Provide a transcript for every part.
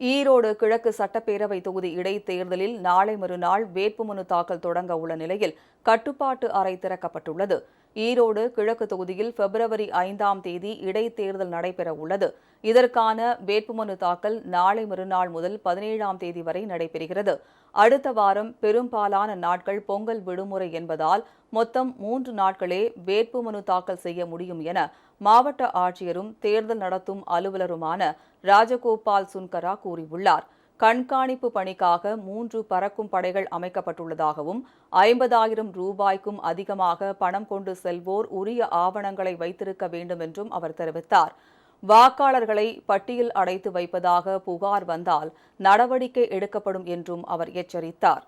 ஈரோடு கிழக்கு சட்டப்பேரவை தொகுதி இடைத்தேர்தலில் நாளை மறுநாள் வேட்புமனு தாக்கல் தொடங்க உள்ள நிலையில் கட்டுப்பாட்டு அறை திறக்கப்பட்டுள்ளது. ஈரோடு கிழக்கு தொகுதியில் பிப்ரவரி ஐந்தாம் தேதி இடைத்தேர்தல் நடைபெற உள்ளது. இதற்கான வேட்புமனு தாக்கல் நாளை மறுநாள் முதல் பதினேழாம் தேதி வரை நடைபெறுகிறது. அடுத்த வாரம் பெரும்பாலான நாட்கள் பொங்கல் விடுமுறை என்பதால் மொத்தம் மூன்று நாட்களே வேட்புமனு தாக்கல் செய்ய முடியும் என மாவட்ட ஆட்சியரும் தேர்தல் நடத்தும் அலுவலருமான ராஜகோபால் சுன்கரா கூறியுள்ளார். கண்காணிப்பு பணிக்காக மூன்று பறக்கும் படைகள் அமைக்கப்பட்டுள்ளதாகவும் ஐம்பதாயிரம் ரூபாய்க்கும் அதிகமாக பணம் கொண்டு செல்வோர் உரிய ஆவணங்களை வைத்திருக்க வேண்டும் என்றும் அவர் தெரிவித்தார். வாக்காளர்களை பட்டியல் அடைத்து வைப்பதாக புகார் வந்தால் நடவடிக்கை எடுக்கப்படும் என்றும் அவர் எச்சரித்தார்.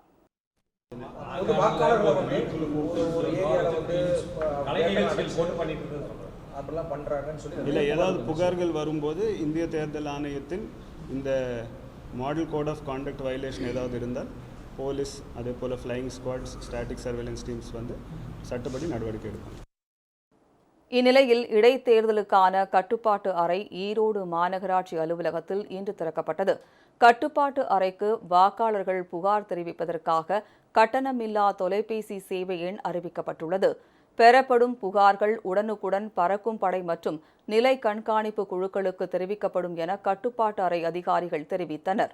அப்படிலாம் பண்றாங்கன்னு சொல்லி இல்லை ஏதாவது புகார்கள் வரும்போது இந்திய தேர்தல் ஆணையத்தின் இந்த model code of conduct violation ஏதாவது இருந்தால் போலீஸ் அதே போல் flying squads static surveillance teams வந்து சட்டப்படி நடவடிக்கை எடுப்பாங்க இந்நிலையில் இடைத்தேர்தலுக்கான கட்டுப்பாட்டு அறை ஈரோடு மாநகராட்சி அலுவலகத்தில் இன்று திறக்கப்பட்டது. கட்டுப்பாட்டு அறைக்கு வாக்காளர்கள் புகார் தெரிவிப்பதற்காக கட்டணமில்லா தொலைபேசி சேவை எண் அறிவிக்கப்பட்டுள்ளது. பெறப்படும் புகார்கள் உடனுக்குடன் பறக்கும் படை மற்றும் நிலை கண்காணிப்பு குழுக்களுக்கு தெரிவிக்கப்படும் என கட்டுப்பாட்டு அறை அதிகாரிகள் தெரிவித்தனர்.